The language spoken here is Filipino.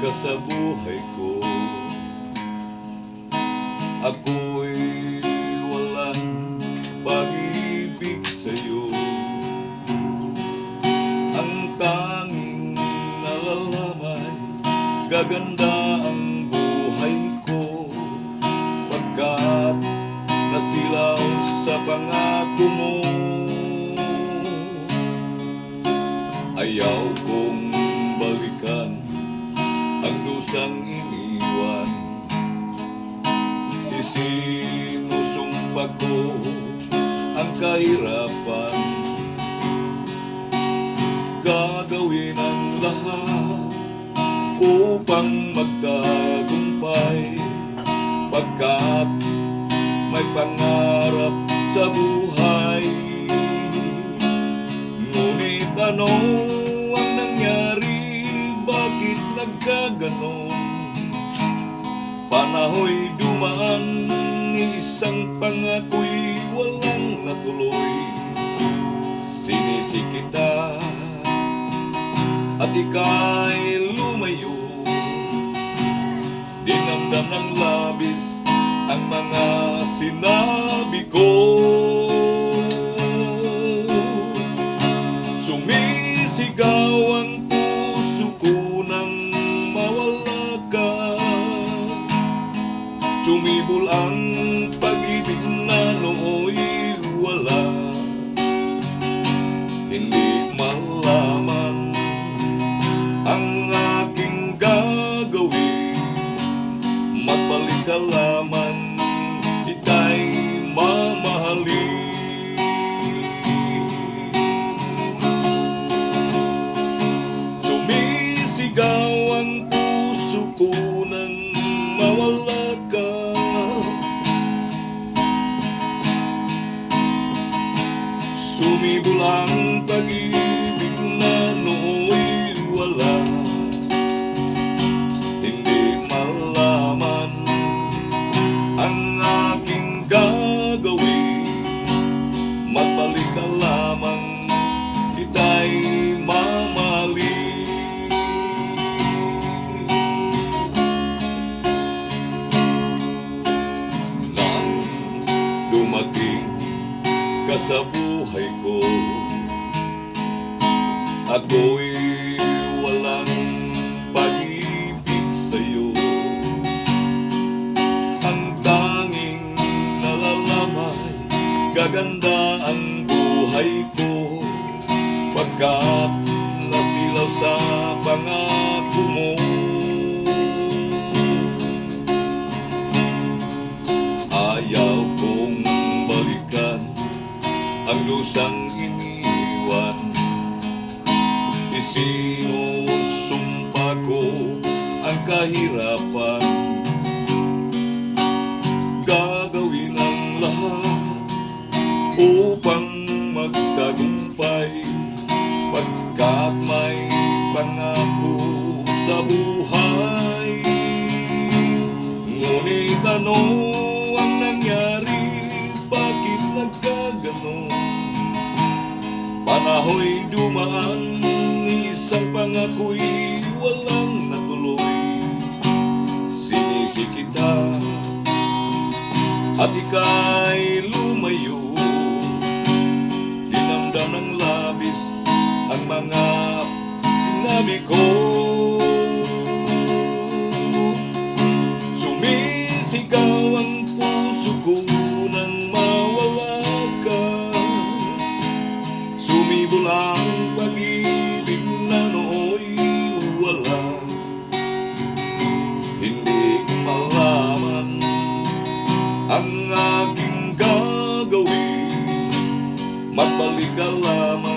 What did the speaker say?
ka sa buhay ko. Ako'y walang pag-ibig sa'yo. Ang tanging nalalamay Gaganda ang buhay ko. Pagkat nasilaw sa pangako mo Ayaw kong ang dusang iniwan. Isinusumpa ko ang kahirapan. Gagawin ang lahat upang magtagumpay. Pagkat may pangarap sa buhay. Ngunit ano nagkaganon? Panahoy dumaan Isang pangako'y walang natuloy Sinisi kita At ika'y lumayo Dinamdam ng labis Sumibol ang pag-ibig na nooy wala. Hindi malaman Sumibol ang pag-ibig na nooy wala. Hindi malaman ang aking gagawin. Magbalik lamang, kita'y mamahalin Nang dumating ka ko. Ako'y walang pag-ibig sa'yo. Ang tanging nalalamay Gaganda ang buhay ko. Pagkat nasilaw sa pangako kahirapan Gagawin ang lahat upang magtagumpay Pagkat may pangako sa buhay Ngunit ano ang nangyari? Bakit nagkaganon? Panahoy dumaan Isang pangako'y walang At ang aking gagawin. Mabalik ka lamang